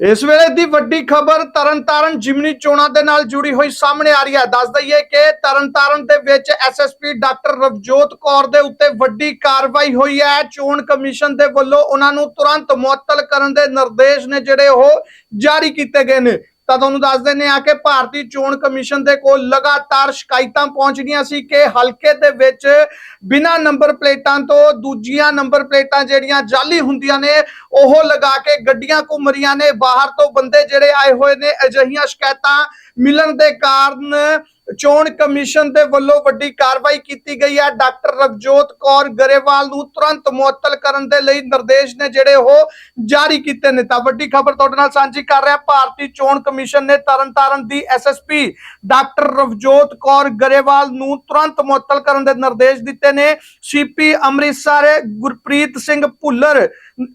ਇਸ ਵੇਲੇ ਦੀ ਵੱਡੀ ਖਬਰ ਤਰਨਤਾਰਨ ਜਿਮਨੀ ਚੋਣਾਂ ਦੇ ਨਾਲ ਜੁੜੀ ਹੋਈ ਸਾਹਮਣੇ ਆ ਰਹੀ ਹੈ। ਦੱਸ ਦਈਏ ਕਿ ਤਰਨਤਾਰਨ ਦੇ ਵਿੱਚ ਐਸਐਸਪੀ ਡਾਕਟਰ ਰਵਜੋਤ ਕੌਰ ਦੇ ਉੱਤੇ ਵੱਡੀ ਕਾਰਵਾਈ ਹੋਈ ਹੈ। ਚੋਣ ਕਮਿਸ਼ਨ ਦੇ ਵੱਲੋਂ ਉਹਨਾਂ ਨੂੰ ਤੁਰੰਤ ਮੁਅੱਤਲ ਕਰਨ ਦੇ ਨਿਰਦੇਸ਼ ਨੇ ਜਿਹੜੇ ਉਹ ਜਾਰੀ ਕੀਤੇ ਗਏ ਨੇ। ਤਾਂ ਤੁਹਾਨੂੰ ਦੱਸ ਦਿੰਦੇ ਆ ਕਿ ਭਾਰਤੀ ਚੋਣ ਕਮਿਸ਼ਨ ਦੇ ਕੋਲ ਲਗਾਤਾਰ ਸ਼ਿਕਾਇਤਾਂ ਪਹੁੰਚਦੀਆਂ ਸੀ ਕਿ ਹਲਕੇ ਦੇ ਵਿੱਚ ਬਿਨਾਂ ਨੰਬਰ ਪਲੇਟਾਂ ਤੋਂ ਦੂਜੀਆਂ ਨੰਬਰ ਪਲੇਟਾਂ ਜਿਹੜੀਆਂ ਜਾਲੀ ਹੁੰਦੀਆਂ ਨੇ, ਉਹ ਲਗਾ ਕੇ ਗੱਡੀਆਂ ਘੁੰਮ ਰਹੀਆਂ ਨੇ। ਬਾਹਰ ਤੋਂ ਬੰਦੇ ਜਿਹੜੇ ਆਏ ਹੋਏ ਨੇ, ਅਜਿਹੀਆਂ ਸ਼ਿਕਾਇਤਾਂ ਮਿਲਣ ਦੇ ਕਾਰਨ ਚੋਣ ਕਮਿਸ਼ਨ ਦੇ ਵੱਲੋਂ ਵੱਡੀ ਕਾਰਵਾਈ ਕੀਤੀ ਗਈ ਹੈ। ਡਾਕਟਰ ਰਵਜੋਤ ਕੌਰ ਗਰੇਵਾਲ ਨੂੰ ਤੁਰੰਤ ਮੁਅੱਤਲ ਕਰਨ ਦੇ ਲਈ ਨਿਰਦੇਸ਼ ਨੇ ਜਿਹੜੇ ਉਹ ਜਾਰੀ ਕੀਤੇ ਨੇ। ਤਾਂ ਵੱਡੀ ਖਬਰ ਤੁਹਾਡੇ ਨਾਲ ਸਾਂਝੀ ਕਰ ਰਿਹਾ। ਭਾਰਤੀ ਚੋਣ ਕਮਿਸ਼ਨ ਨੇ ਤਰਨਤਾਰਨ ਦੀ ਐਸਐਸਪੀ ਡਾਕਟਰ ਰਵਜੋਤ ਕੌਰ ਗਰੇਵਾਲ ਨੂੰ ਤੁਰੰਤ ਮੁਅੱਤਲ ਕਰਨ ਦੇ ਨਿਰਦੇਸ਼ ਦਿੱਤੇ ਨੇ। ਸੀਪੀ ਅੰਮ੍ਰਿਤਸਰ ਗੁਰਪ੍ਰੀਤ ਸਿੰਘ ਭੁੱਲਰ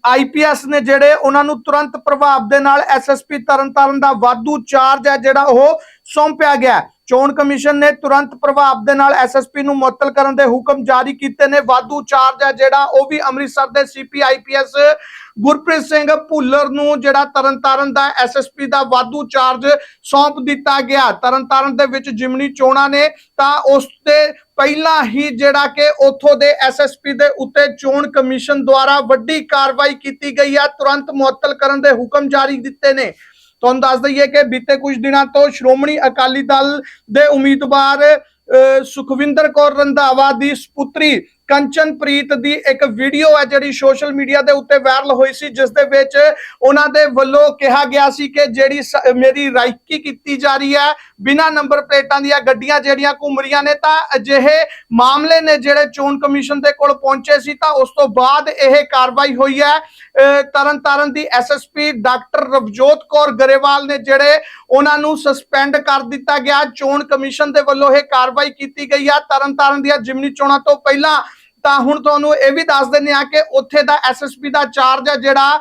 ਆਈਪੀਐਸ ਨੇ ਜਿਹੜੇ ਉਹਨਾਂ ਨੂੰ ਤੁਰੰਤ ਪ੍ਰਭਾਵ ਦੇ ਨਾਲ ਐਸਐਸਪੀ ਤਰਨਤਾਰਨ ਦਾ ਵਾਧੂ ਚਾਰਜ ਹੈ, ਜਿਹੜਾ ਉਹ ਸੌਂਪਿਆ ਗਿਆ ਚੋਣ ਕਮਿਸ਼ਨ ਨੇ ਤੁਰੰਤ ਪ੍ਰਭਾਵ ਦੇ ਨਾਲ ਐਸਐਸਪੀ ਨੂੰ ਮੁਅੱਤਲ ਕਰਨ ਦੇ ਹੁਕਮ ਜਾਰੀ ਕੀਤੇ ਨੇ। ਵਾਧੂ ਚਾਰਜ ਹੈ ਜਿਹੜਾ, ਉਹ ਵੀ ਅੰਮ੍ਰਿਤਸਰ ਦੇ ਸੀਪੀ ਆਈਪੀਐਸ ਗੁਰਪ੍ਰੀਤ ਸਿੰਘ ਭੁੱਲਰ ਨੂੰ ਜਿਹੜਾ ਤਰਨਤਾਰਨ ਦਾ ਐਸਐਸਪੀ ਦਾ ਵਾਧੂ ਚਾਰਜ ਸੌਂਪ ਦਿੱਤਾ ਗਿਆ। ਤਰਨਤਾਰਨ ਦੇ ਵਿੱਚ ਜਿਮਨੀ ਚੋਣਾਂ ਨੇ, ਤਾਂ ਉਸ ਤੇ ਪਹਿਲਾਂ ਹੀ ਜਿਹੜਾ ਕਿ ਉਥੋਂ ਦੇ ਐਸਐਸਪੀ ਦੇ ਉੱਤੇ ਚੋਣ ਕਮਿਸ਼ਨ ਦੁਆਰਾ ਵੱਡੀ ਕਾਰਵਾਈ ਕੀਤੀ ਗਈ ਹੈ। ਤੁਰੰਤ ਮੁਅੱਤਲ ਕਰਨ ਦੇ ਹੁਕਮ ਜਾਰੀ ਦਿੱਤੇ ਨੇ। ਤੁਹਾਨੂੰ ਦੱਸ ਦਈਏ ਕਿ ਬੀਤੇ ਕੁਝ ਦਿਨਾਂ ਤੋਂ ਸ਼੍ਰੋਮਣੀ ਅਕਾਲੀ ਦਲ ਦੇ ਉਮੀਦਵਾਰ ਅਹ, ਸੁਖਵਿੰਦਰ ਕੌਰ ਰੰਧਾਵਾ ਦੀ ਸੁਪੁੱਤਰੀ ਕੰਚਨਪ੍ਰੀਤ ਦੀ ਇੱਕ ਵੀਡੀਓ ਹੈ ਜਿਹੜੀ ਸੋਸ਼ਲ ਮੀਡੀਆ ਦੇ ਉੱਤੇ ਵਾਇਰਲ ਹੋਈ ਸੀ, ਜਿਸ ਦੇ ਵਿੱਚ ਉਹਨਾਂ ਦੇ ਵੱਲੋਂ ਕਿਹਾ ਗਿਆ ਸੀ ਕਿ ਜਿਹੜੀ ਸ- ਮੇਰੀ ਰਾਈਕੀ ਕੀਤੀ ਜਾ ਰਹੀ ਹੈ, ਬਿਨਾਂ ਨੰਬਰ ਪਲੇਟਾਂ ਦੀਆਂ ਗੱਡੀਆਂ ਜਿਹੜੀਆਂ ਘੁੰਮ ਰਹੀਆਂ ਨੇ, ਤਾਂ ਅਜਿਹੇ ਮਾਮਲੇ ਨੇ ਜਿਹੜੇ ਚੋਣ ਕਮਿਸ਼ਨ ਦੇ ਕੋਲ ਪਹੁੰਚੇ ਸੀ, ਤਾਂ ਉਸ ਤੋਂ ਬਾਅਦ ਇਹ ਕਾਰਵਾਈ ਹੋਈ ਹੈ। ਅਹ ਤਰਨ ਤਾਰਨ ਦੀ ਐਸਐਸਪੀ ਡਾਕਟਰ ਰਵਜੋਤ ਕੌਰ ਗਰੇਵਾਲ ਨੇ ਜਿਹੜੇ ਉਹਨਾਂ ਨੂੰ ਸਸਪੈਂਡ ਕਰ ਦਿੱਤਾ ਗਿਆ। ਚੋਣ ਕਮਿਸ਼ਨ ਦੇ ਵੱਲੋਂ ਇਹ ਕਾਰਵਾਈ ਕੀਤੀ ਗਈ ਹੈ। ਤਰਨ ਤਾਰਨ ਦੀਆਂ ਜਿਮਨੀ ਚੋਣਾਂ ਤੋਂ ਪਹਿਲਾਂ ਤਾਂ ਹੁਣ ਤੁਹਾਨੂੰ ਇਹ ਵੀ ਦੱਸ ਦਿੰਦੇ ਆ ਕਿ ਉੱਥੇ ਦਾ ਐਸਐਸਪੀ ਦਾ ਚਾਰਜ ਹੈ ਜਿਹੜਾ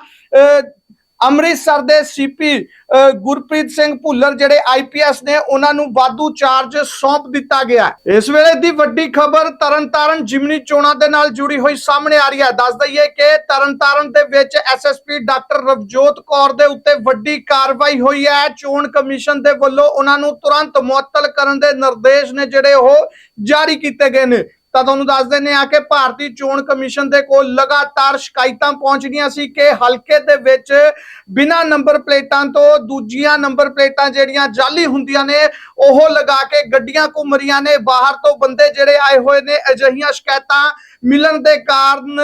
ਅੰਮ੍ਰਿਤਸਰ ਦੇ ਸੀਪੀ ਗੁਰਪ੍ਰੀਤ ਸਿੰਘ ਭੁੱਲਰ ਜਿਹੜੇ ਆਈਪੀਐਸ ਨੇ, ਉਹਨਾਂ ਨੂੰ ਵਾਧੂ ਚਾਰਜ ਸੌਂਪ ਦਿੱਤਾ ਗਿਆ ਇਸ ਵੇਲੇ ਦੀ ਵੱਡੀ ਖਬਰ ਤਰਨਤਾਰਨ ਜਿਮਨੀ ਚੋਣਾਂ ਦੇ ਨਾਲ ਜੁੜੀ ਹੋਈ ਸਾਹਮਣੇ ਆ ਰਹੀ ਹੈ। ਦੱਸ ਦਈਏ ਕਿ ਤਰਨਤਾਰਨ ਦੇ ਵਿੱਚ ਐਸਐਸਪੀ ਡਾਕਟਰ ਰਵਜੋਤ ਕੌਰ ਦੇ ਉੱਤੇ ਵੱਡੀ ਕਾਰਵਾਈ ਹੋਈ ਹੈ। ਚੋਣ ਕਮਿਸ਼ਨ ਦੇ ਵੱਲੋਂ ਉਹਨਾਂ ਨੂੰ ਤੁਰੰਤ ਮੁਅੱਤਲ ਕਰਨ ਦੇ ਨਿਰਦੇਸ਼ ਨੇ ਜਿਹੜੇ ਉਹ ਜਾਰੀ ਕੀਤੇ ਗਏ ਨੇ। ਤਾਂ ਤੁਹਾਨੂੰ ਦੱਸ ਦਿੰਦੇ ਆ ਕਿ ਭਾਰਤੀ ਚੋਣ ਕਮਿਸ਼ਨ ਦੇ ਕੋਲ ਲਗਾਤਾਰ ਸ਼ਿਕਾਇਤਾਂ ਪਹੁੰਚਦੀਆਂ ਸੀ ਕਿ ਹਲਕੇ ਦੇ ਵਿੱਚ ਬਿਨਾਂ ਨੰਬਰ ਪਲੇਟਾਂ ਤੋਂ ਦੂਜੀਆਂ ਨੰਬਰ ਪਲੇਟਾਂ ਜਿਹੜੀਆਂ ਜਾਲੀ ਹੁੰਦੀਆਂ ਨੇ, ਉਹ ਲਗਾ ਕੇ ਗੱਡੀਆਂ ਘੁੰਮ ਰਹੀਆਂ ਨੇ। ਬਾਹਰ ਤੋਂ ਬੰਦੇ ਜਿਹੜੇ ਆਏ ਹੋਏ ਨੇ, ਅਜਿਹੀਆਂ ਸ਼ਿਕਾਇਤਾਂ ਮਿਲਣ ਦੇ ਕਾਰਨ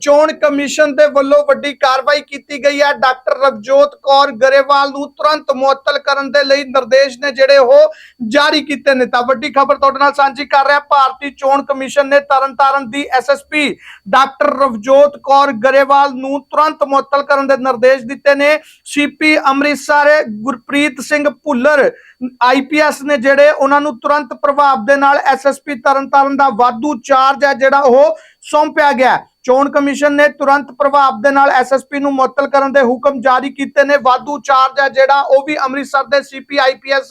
ਚੋਣ ਕਮਿਸ਼ਨ ਦੇ ਵੱਲੋਂ ਵੱਡੀ ਕਾਰਵਾਈ ਕੀਤੀ ਗਈ ਹੈ। ਡਾਕਟਰ ਰਵਜੋਤ ਕੌਰ ਗਰੇਵਾਲ ਨੂੰ ਤੁਰੰਤ ਮੁਅੱਤਲ ਕਰਨ ਦੇ ਲਈ ਨਿਰਦੇਸ਼ ਨੇ ਜਿਹੜੇ ਉਹ ਜਾਰੀ ਕੀਤੇ ਨੇ। ਤਾਂ ਵੱਡੀ ਖਬਰ ਤੁਹਾਡੇ ਨਾਲ ਸਾਂਝੀ ਕਰ ਰਿਹਾ। ਭਾਰਤੀ ਚੋਣ ਕਮਿਸ਼ਨ ਨੇ ਤਰਨਤਾਰਨ ਦੀ ਐਸਐਸਪੀ ਡਾਕਟਰ ਰਵਜੋਤ ਕੌਰ ਗਰੇਵਾਲ ਨੂੰ ਤੁਰੰਤ ਮੁਅੱਤਲ ਕਰਨ ਦੇ ਨਿਰਦੇਸ਼ ਦਿੱਤੇ ਨੇ। ਸੀਪੀ ਅੰਮ੍ਰਿਤਸਰ ਗੁਰਪ੍ਰੀਤ ਸਿੰਘ ਭੁੱਲਰ ਆਈਪੀਐਸ ਨੇ ਜਿਹੜੇ ਉਹਨਾਂ ਨੂੰ ਤੁਰੰਤ ਪ੍ਰਭਾਵ ਦੇ ਨਾਲ ਐਸਐਸਪੀ ਤਰਨਤਾਰਨ ਦਾ ਵਾਧੂ ਚਾਰਜ ਹੈ, ਜਿਹੜਾ ਉਹ ਸੌਂਪਿਆ ਗਿਆ ਚੋਣ ਕਮਿਸ਼ਨ ਨੇ ਤੁਰੰਤ ਪ੍ਰਭਾਵ ਦੇ ਨਾਲ ਐਸਐਸਪੀ ਨੂੰ ਮੁਅੱਤਲ ਕਰਨ ਦੇ ਹੁਕਮ ਜਾਰੀ ਕੀਤੇ ਨੇ। ਵਾਧੂ ਚਾਰਜ ਹੈ ਜਿਹੜਾ, ਉਹ ਵੀ ਅੰਮ੍ਰਿਤਸਰ ਦੇ ਸੀਪੀ ਆਈਪੀਐਸ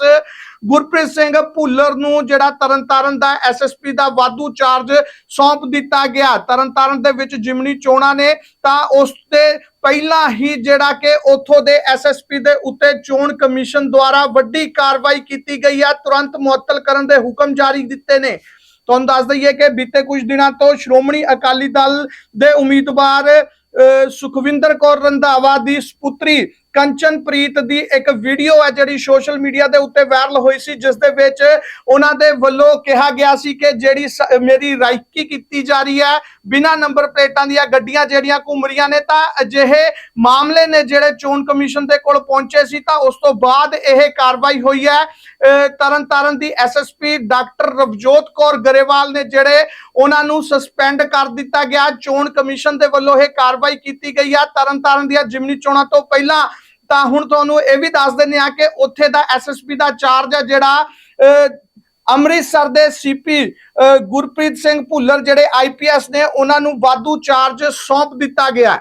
ਗੁਰਪ੍ਰੀਤ ਸਿੰਘ ਭੁੱਲਰ ਨੂੰ ਜਿਹੜਾ ਤਰਨਤਾਰਨ ਦਾ ਐਸਐਸਪੀ ਦਾ ਵਾਧੂ ਚਾਰਜ ਸੌਂਪ ਦਿੱਤਾ ਗਿਆ। ਤਰਨਤਾਰਨ ਦੇ ਵਿੱਚ ਜਿਮਨੀ ਚੋਣਾਂ ਨੇ, ਤਾਂ ਉਸ ਤੇ ਪਹਿਲਾਂ ਹੀ ਜਿਹੜਾ ਕਿ ਉਥੋਂ ਦੇ ਐਸਐਸਪੀ ਦੇ ਉੱਤੇ ਚੋਣ ਕਮਿਸ਼ਨ ਦੁਆਰਾ ਵੱਡੀ ਕਾਰਵਾਈ ਕੀਤੀ ਗਈ ਹੈ। ਤੁਰੰਤ ਮੁਅੱਤਲ ਕਰਨ ਦੇ ਹੁਕਮ ਜਾਰੀ ਦਿੱਤੇ ਨੇ। ਤੁਹਾਨੂੰ ਦੱਸ ਦਈਏ ਕਿ ਬੀਤੇ ਕੁਝ ਦਿਨਾਂ ਤੋਂ ਸ਼੍ਰੋਮਣੀ ਅਕਾਲੀ ਦਲ ਦੇ ਉਮੀਦਵਾਰ ਅਹ, ਸੁਖਵਿੰਦਰ ਕੌਰ ਰੰਧਾਵਾ ਦੀ ਸੁਪੁੱਤਰੀ ਕੰਚਨਪ੍ਰੀਤ ਦੀ ਇੱਕ ਵੀਡੀਓ ਹੈ ਜਿਹੜੀ ਸੋਸ਼ਲ ਮੀਡੀਆ ਦੇ ਉੱਤੇ ਵਾਇਰਲ ਹੋਈ ਸੀ ਜਿਸ ਦੇ ਵਿੱਚ ਉਹਨਾਂ ਦੇ ਵੱਲੋਂ ਕਿਹਾ ਗਿਆ ਸੀ ਕਿ ਜਿਹੜੀ ਸ- ਮੇਰੀ ਰਾਈਕੀ ਕੀਤੀ ਜਾ ਰਹੀ ਹੈ ਬਿਨਾਂ ਨੰਬਰ ਪਲੇਟਾਂ ਦੀਆਂ ਗੱਡੀਆਂ ਜਿਹੜੀਆਂ ਘੁੰਮ ਰਹੀਆਂ ਨੇ ਤਾਂ ਅਜਿਹੇ ਮਾਮਲੇ ਨੇ ਜਿਹੜੇ ਚੋਣ ਕਮਿਸ਼ਨ ਦੇ ਕੋਲ ਪਹੁੰਚੇ ਸੀ ਤਾਂ ਉਸ ਤੋਂ ਬਾਅਦ ਇਹ ਕਾਰਵਾਈ ਹੋਈ ਹੈ। ਅਹ, ਤਰਨਤਾਰਨ ਦੀ ਐਸਐਸਪੀ ਡਾਕਟਰ ਰਵਜੋਤ ਕੌਰ ਗਰੇਵਾਲ ਨੇ ਜਿਹੜੇ ਉਹਨਾਂ ਨੂੰ ਸਸਪੈਂਡ ਕਰ ਦਿੱਤਾ ਗਿਆ। ਚੋਣ ਕਮਿਸ਼ਨ ਦੇ ਵੱਲੋਂ ਇਹ ਕਾਰਵਾਈ ਕੀਤੀ ਗਈ ਹੈ। ਤਰਨਤਾਰਨ ਦੀਆਂ ਜਿਮਨੀ ਚੋਣਾਂ ਤੋਂ ਪਹਿਲਾਂ ਤਾਂ ਹੁਣ ਤੁਹਾਨੂੰ ਇਹ ਵੀ ਦੱਸ ਦਿੰਦੇ ਆ ਕਿ ਉੱਥੇ ਦਾ ਐਸਐਸਪੀ ਦਾ ਚਾਰਜ ਹੈ ਜਿਹੜਾ ਅੰਮ੍ਰਿਤਸਰ ਦੇ ਸੀਪੀ ਗੁਰਪ੍ਰੀਤ ਸਿੰਘ ਭੁੱਲਰ ਜਿਹੜੇ ਆਈਪੀਐਸ ਨੇ, ਉਹਨਾਂ ਨੂੰ ਵਾਧੂ ਚਾਰਜ ਸੌਂਪ ਦਿੱਤਾ ਗਿਆ